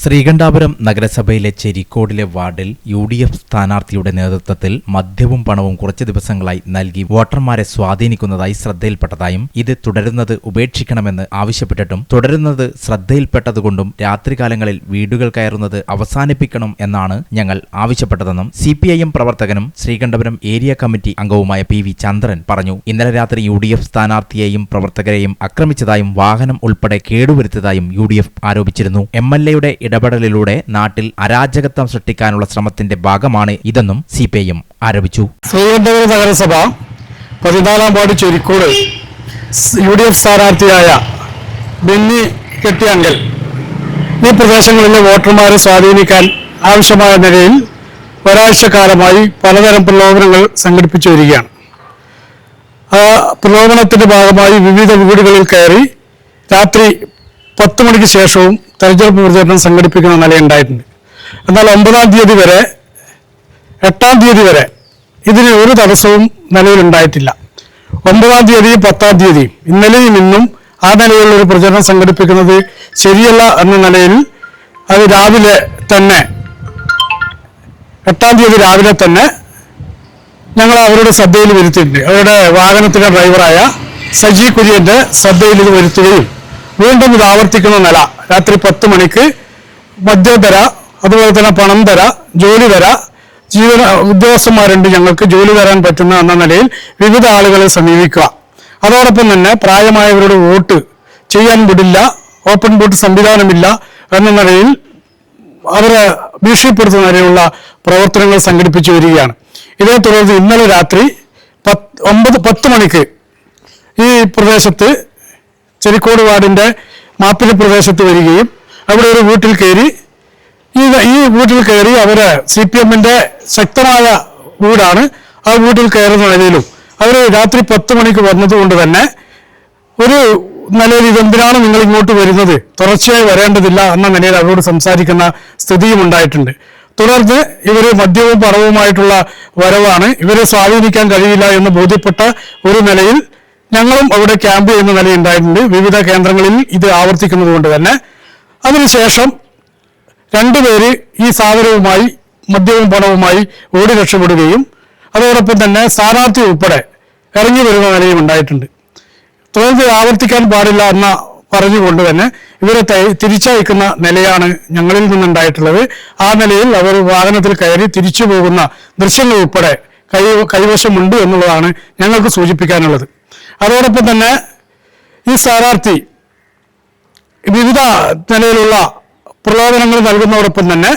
ശ്രീകണ്ഠാപുരം നഗരസഭയിലെ ചെരിക്കോടിലെ വാർഡിൽ U D F സ്ഥാനാർത്ഥിയുടെ നേതൃത്വത്തിൽ മദ്യവും പണവും കുറച്ചു ദിവസങ്ങളായി നൽകി വോട്ടർമാരെ സ്വാധീനിക്കുന്നതായി ശ്രദ്ധയിൽപ്പെട്ടതായും ഇത് തുടരുന്നത് ഉപേക്ഷിക്കണമെന്ന് ആവശ്യപ്പെട്ടിട്ടും തുടരുന്നത് ശ്രദ്ധയിൽപ്പെട്ടതുകൊണ്ടും രാത്രികാലങ്ങളിൽ വീടുകൾ കയറുന്നത് അവസാനിപ്പിക്കണം എന്നാണ് ഞങ്ങൾ ആവശ്യപ്പെട്ടതെന്നും സി പി ഐ എം പ്രവർത്തകനും ശ്രീകണ്ഠപുരം ഏരിയ കമ്മിറ്റി അംഗവുമായ പി വി ചന്ദ്രൻ പറഞ്ഞു. ഇന്നലെ രാത്രി യു ഡി എഫ് സ്ഥാനാർത്ഥിയെയും പ്രവർത്തകരെയും ആക്രമിച്ചതായും വാഹനം ഉൾപ്പെടെ കേടുവരുത്തിയതായും യു ഡി എഫ് ആരോപിച്ചിരുന്നു. എം എൽ എയുടെ ഇടപെടലിലൂടെ നാട്ടിൽ അരാജകത്വം സൃഷ്ടിക്കാനുള്ള ശ്രമത്തിന്റെ ഭാഗമാണ് ഇതെന്നും സി പി ഐ എം ആരോപിച്ചു. നഗരസഭ പതിനാലാം ward Chorikkode U D F സ്ഥാനാർത്ഥിയായ Benny കെട്ടിയങ്കൽ. ഈ പ്രദേശങ്ങളിലെ വോട്ടർമാരെ സ്വാധീനിക്കാൻ ആവശ്യമായ നിലയിൽ ഒരാഴ്ചക്കാലമായി പലതരം പ്രലോഭനങ്ങൾ സംഘടിപ്പിച്ചു വരികയാണ്. ആ പ്രലോഭനത്തിന്റെ ഭാഗമായി വിവിധ വീടുകളിൽ കയറി രാത്രി പത്ത് മണിക്ക് ശേഷവും തെരഞ്ഞെടുപ്പ് പ്രചരണം സംഘടിപ്പിക്കുന്ന നിലയുണ്ടായിട്ടുണ്ട് എന്നാൽ ഒമ്പതാം തീയതി വരെ എട്ടാം തീയതി വരെ ഇതിന് ഒരു തടസ്സവും നിലവിലുണ്ടായിട്ടില്ല. ഒമ്പതാം തീയതിയും പത്താം തീയതിയും ഇന്നലെയും ഇന്നും ആ നിലയിലുള്ള ഒരു പ്രചരണം സംഘടിപ്പിക്കുന്നത് ശരിയല്ല എന്ന നിലയിൽ അത് രാവിലെ തന്നെ എട്ടാം തീയതി രാവിലെ തന്നെ ഞങ്ങൾ അവരുടെ ശ്രദ്ധയിൽ വരുത്തിയിട്ടുണ്ട്. അവരുടെ വാഹനത്തിലെ ഡ്രൈവറായ സജി കുര്യന്റെ ശ്രദ്ധയിൽ ഇത് വരുത്തുകയും വീണ്ടും ഇത് ആവർത്തിക്കുന്ന നില രാത്രി പത്ത് മണിക്ക് മദ്യം തര അതുപോലെ തന്നെ പണം തര ജോലി തര ജീവന ഉദ്യോഗസ്ഥന്മാരുണ്ട് ഞങ്ങൾക്ക് ജോലി തരാൻ പറ്റുന്ന എന്ന നിലയിൽ വിവിധ ആളുകളെ സമീപിക്കുക. അതോടൊപ്പം തന്നെ പ്രായമായവരുടെ വോട്ട് ചെയ്യാൻ വിടില്ല ഓപ്പൺ വോട്ട് സംവിധാനമില്ല എന്ന നിലയിൽ അവരെ ഭീഷണിപ്പെടുത്തുന്ന നിലയിലുള്ള പ്രവർത്തനങ്ങൾ സംഘടിപ്പിച്ചു വരികയാണ്. ഇതേ തുടർന്ന് ഇന്നലെ രാത്രി പത്ത് ഒമ്പത് പത്ത് മണിക്ക് ഈ പ്രദേശത്ത് ചെരിക്കോട് വാർഡിന്റെ മാപ്പില പ്രദേശത്ത് വരികയും അവിടെ ഒരു വീട്ടിൽ കയറി ഈ ഈ വീട്ടിൽ കയറി അവർ സി പി എമ്മിന്റെ ശക്തമായ വീടാണ്. ആ വീട്ടിൽ കയറുന്ന നിലയിലും അവർ രാത്രി പത്ത് മണിക്ക് വന്നതുകൊണ്ട് തന്നെ ഒരു നിലയിൽ ഇതെന്തിനാണ് നിങ്ങൾ ഇങ്ങോട്ട് വരുന്നത്? തുടർച്ചയായി വരേണ്ടതില്ല എന്ന നിലയിൽ അവരോട് സംസാരിക്കുന്ന സ്ഥിതിയും ഉണ്ടായിട്ടുണ്ട്. തുടർന്ന് ഇവർ മദ്യവും പണവുമായിട്ടുള്ള വരവാണ്. ഇവരെ സ്വാധീനിക്കാൻ കഴിയില്ല എന്ന് ബോധ്യപ്പെട്ട ഒരു നിലയിൽ ഞങ്ങളും അവിടെ ക്യാമ്പ് ചെയ്യുന്ന നിലയുണ്ടായിട്ടുണ്ട് വിവിധ കേന്ദ്രങ്ങളിൽ ഇത് ആവർത്തിക്കുന്നത് കൊണ്ട് തന്നെ. അതിനുശേഷം രണ്ടുപേര് ഈ സാധനവുമായി മദ്യവും പണവുമായി ഓടി രക്ഷപ്പെടുകയും അതോടൊപ്പം തന്നെ സ്ഥാനാർത്ഥി ഉൾപ്പെടെ ഇറങ്ങി വരുന്ന നിലയും ഉണ്ടായിട്ടുണ്ട്. തുടർന്ന് ആവർത്തിക്കാൻ പാടില്ല എന്ന പറഞ്ഞുകൊണ്ട് തന്നെ ഇവരെ തിരിച്ചയക്കുന്ന നിലയാണ് ഞങ്ങളിൽ നിന്നുണ്ടായിട്ടുള്ളത്. ആ നിലയിൽ അവർ വാഹനത്തിൽ കയറി തിരിച്ചു പോകുന്ന ദൃശ്യങ്ങൾ ഉൾപ്പെടെ കൈ കൈവശമുണ്ട് എന്നുള്ളതാണ് ഞങ്ങൾക്ക് സൂചിപ്പിക്കാനുള്ളത്. അതോടൊപ്പം തന്നെ ഈ സ്ഥാനാർത്ഥി വിവിധ നിലയിലുള്ള പ്രലോഭനങ്ങൾ നൽകുന്നതോടൊപ്പം തന്നെ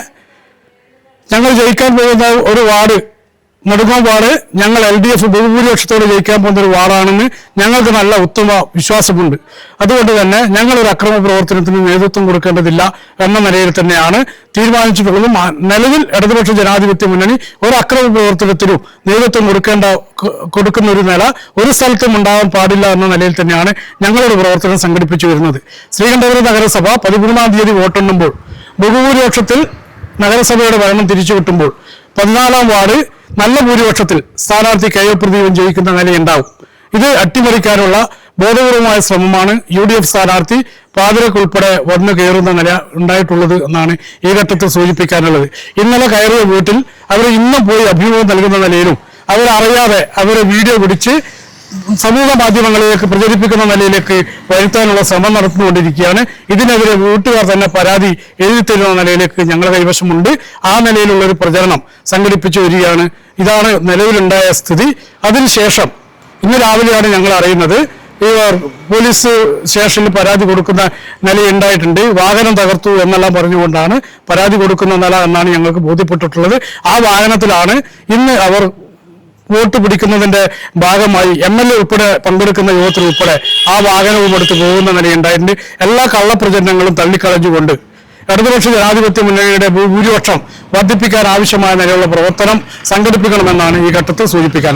ഞങ്ങൾ ജയിക്കാൻ പോകുന്ന ഒരു വാർഡ് നെടുങ്ങോം വാർഡ് ഞങ്ങൾ എൽ ഡി എഫ് ബഹുഭൂരിപക്ഷത്തോടെ ജയിക്കാൻ പോകുന്ന ഒരു വാർഡാണെന്ന് ഞങ്ങൾക്ക് നല്ല ഉത്തമ വിശ്വാസമുണ്ട്. അതുകൊണ്ട് തന്നെ ഞങ്ങൾ ഒരു അക്രമ പ്രവർത്തനത്തിന് നേതൃത്വം കൊടുക്കേണ്ടതില്ല എന്ന നിലയിൽ തന്നെയാണ് തീരുമാനിച്ചിട്ടുള്ളതും. നിലവിൽ ഇടതുപക്ഷ ജനാധിപത്യ മുന്നണി ഒരു അക്രമ പ്രവർത്തനത്തിനും നേതൃത്വം കൊടുക്കേണ്ട കൊടുക്കുന്ന ഒരു നില ഒരു സ്ഥലത്തും ഉണ്ടാകാൻ പാടില്ല എന്ന നിലയിൽ തന്നെയാണ് ഞങ്ങളൊരു പ്രവർത്തനം സംഘടിപ്പിച്ചു വരുന്നത്. ശ്രീകണ്ഠപുരം നഗരസഭ പതിമൂന്നാം തീയതി വോട്ടെണ്ണുമ്പോൾ ബഹുഭൂരിപക്ഷത്തിൽ നഗരസഭയുടെ ഭരണം തിരിച്ചു കിട്ടുമ്പോൾ പതിനാലാം വാർഡ് നല്ല ഭൂരിപക്ഷത്തിൽ സ്ഥാനാർത്ഥി കെ ഒ പ്രദീപം ജയിക്കുന്ന നിലയുണ്ടാവും. ഇത് അട്ടിമറിക്കാനുള്ള ബോധപൂർവമായ ശ്രമമാണ് യു ഡി എഫ് സ്ഥാനാർത്ഥി പാതിരക്ക് ഉൾപ്പെടെ വന്നു കയറുന്ന നില ഉണ്ടായിട്ടുള്ളത് എന്നാണ് ഈ ഘട്ടത്തിൽ സൂചിപ്പിക്കാനുള്ളത്. ഇന്നലെ കയറിയ വീട്ടിൽ അവർ ഇന്നും പോയി അഭിമുഖം നൽകുന്ന നിലയിലും അവരറിയാതെ അവരെ വീഡിയോ പിടിച്ച് സമൂഹ മാധ്യമങ്ങളിലേക്ക് പ്രചരിപ്പിക്കുന്ന നിലയിലേക്ക് വരുത്താനുള്ള ശ്രമം നടത്തുന്നുകൊണ്ടിരിക്കുകയാണ് ഇതിനെതിരെ വീട്ടുകാർ തന്നെ പരാതി എഴുതി തരുന്ന നിലയിലേക്ക് ഞങ്ങളുടെ കൈവശമുണ്ട്. ആ നിലയിലുള്ള ഒരു പ്രചരണം സംഘടിപ്പിച്ചു വരികയാണ്. ഇതാണ് നിലവിലുണ്ടായ സ്ഥിതി. അതിനുശേഷം ഇന്ന് രാവിലെയാണ് ഞങ്ങൾ അറിയുന്നത്. പോലീസ് സ്റ്റേഷനിൽ പരാതി കൊടുക്കുന്ന നിലയുണ്ടായിട്ടുണ്ട് വാഹനം തകർത്തു എന്നെല്ലാം പറഞ്ഞുകൊണ്ടാണ് പരാതി കൊടുക്കുന്ന നില എന്നാണ് ഞങ്ങൾക്ക് ബോധ്യപ്പെട്ടിട്ടുള്ളത്. ആ വാഹനത്തിലാണ് ഇന്ന് അവർ വോട്ട് പിടിക്കുന്നതിന്റെ ഭാഗമായി എം എൽ എ ഉൾപ്പെടെ പങ്കെടുക്കുന്ന യോഗത്തിൽ ഉൾപ്പെടെ ആ വാഹനവും എടുത്ത് പോകുന്ന നിലയുണ്ടായിട്ടുണ്ട്. എല്ലാ കള്ളപ്രചരണങ്ങളും തള്ളിക്കളഞ്ഞുകൊണ്ട് ഇടതുപക്ഷ ജനാധിപത്യ മുന്നണിയുടെ ഭൂരിപക്ഷം വർദ്ധിപ്പിക്കാൻ ആവശ്യമായ നിലയുള്ള പ്രവർത്തനം സംഘടിപ്പിക്കണമെന്നാണ് ഈ ഘട്ടത്തിൽ സൂചിപ്പിക്കാൻ